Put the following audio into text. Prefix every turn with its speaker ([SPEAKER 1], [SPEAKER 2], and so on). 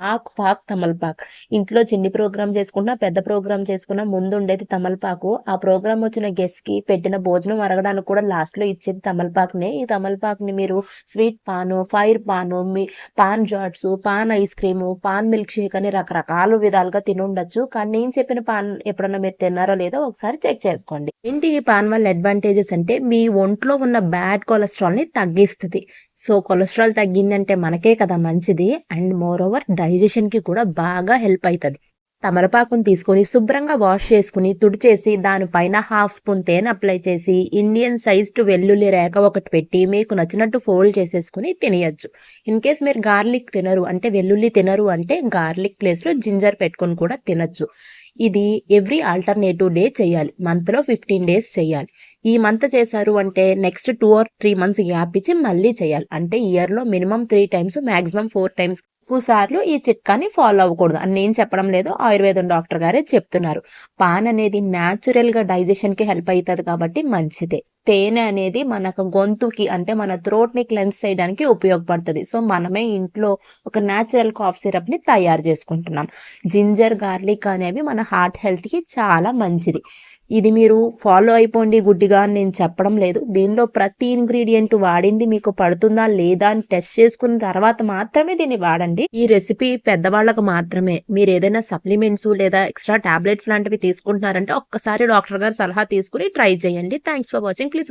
[SPEAKER 1] ఆకు పాక్ తమలపాక్. ఇంట్లో చిన్ని ప్రోగ్రామ్ చేసుకున్నా పెద్ద ప్రోగ్రామ్ చేసుకున్నా ముందు ఉండేది తమలపాకు. ఆ ప్రోగ్రామ్ వచ్చిన గెస్ట్కి పెట్టిన భోజనం అరగడానికి కూడా లాస్ట్లో ఇచ్చేది తమలపాకునే. ఈ తమలపాకుని మీరు స్వీట్ పాను ఫైర్ పాను మీ paan shots paan ice cream paan milk shake అని రకరకాల విధాలుగా తినుండొచ్చు కానీ నేను చెప్పిన పాన్ ఎప్పుడన్నా మీరు తిన్నారో లేదో ఒకసారి చెక్ చేసుకోండి. ఏంటి ఈ పాన్ వల్ల అడ్వాంటేజెస్ అంటే మీ ఒంట్లో ఉన్న బ్యాడ్ కొలెస్ట్రాల్ని తగ్గిస్తుంది. సో కొలెస్ట్రాల్ తగ్గిందంటే మనకే కదా మంచిది. అండ్ మోర్ ఓవర్ డైజెషన్కి కూడా బాగా హెల్ప్ అవుతుంది తమలపాకును తీసుకొని శుభ్రంగా వాష్ చేసుకుని తుడిచేసి దానిపైన హాఫ్ స్పూన్ తేనె అప్లై చేసి ఇండియన్ సైజ్డ్ వెల్లుల్లి రేఖ ఒకటి పెట్టి మీకు నచ్చినట్టు ఫోల్డ్ చేసేసుకుని తినేయచ్చు. ఇన్ కేస్ మీరు గార్లిక్ తినరు అంటే వెల్లుల్లి తినరు అంటే గార్లిక్ ప్లేస్లో జింజర్ పెట్టుకొని కూడా తినచ్చు. ఇది ఎవ్రీ ఆల్టర్నేటివ్ డే చేయాలి. మంత్లో ఫిఫ్టీన్ డేస్ చేయాలి. ఈ మంత్ చేశారు అంటే next two or three months gap ఇచ్చి మళ్ళీ చేయాలి. అంటే ఇయర్లో minimum three times maximum four times ఎక్కువ సార్లు ఈ చిట్కాని ఫాలో అవ్వకూడదు. అని నేను చెప్పడం లేదు. ఆయుర్వేదం డాక్టర్ గారే చెప్తున్నారు. పాన్ అనేది న్యాచురల్గా డైజెషన్కి హెల్ప్ అవుతుంది కాబట్టి మంచిదే. తేనె అనేది మనకు గొంతుకి అంటే మన త్రోట్ని క్లెన్స్ చేయడానికి ఉపయోగపడుతుంది. సో మనమే ఇంట్లో ఒక న్యాచురల్ కాఫ్ సిరప్ని తయారు చేసుకుంటున్నాం. జింజర్ గార్లిక్ అనేవి మన హార్ట్ హెల్త్కి చాలా మంచిది. ఇది మీరు ఫాలో అయిపోండి గుడ్డిగా అని నేను చెప్పడం లేదు. దీనిలో ప్రతి ఇంగ్రీడియంట్ వాడింది మీకు పడుతుందా లేదా అని టెస్ట్ చేసుకున్న తర్వాత మాత్రమే దీన్ని వాడండి. ఈ రెసిపీ పెద్దవాళ్ళకు మాత్రమే. మీరు ఏదైనా సప్లిమెంట్స్ లేదా ఎక్స్ట్రా టాబ్లెట్స్ లాంటివి తీసుకుంటున్నారంటే ఒక్కసారి డాక్టర్ గారు సలహా తీసుకుని ట్రై చేయండి. Thanks for watching please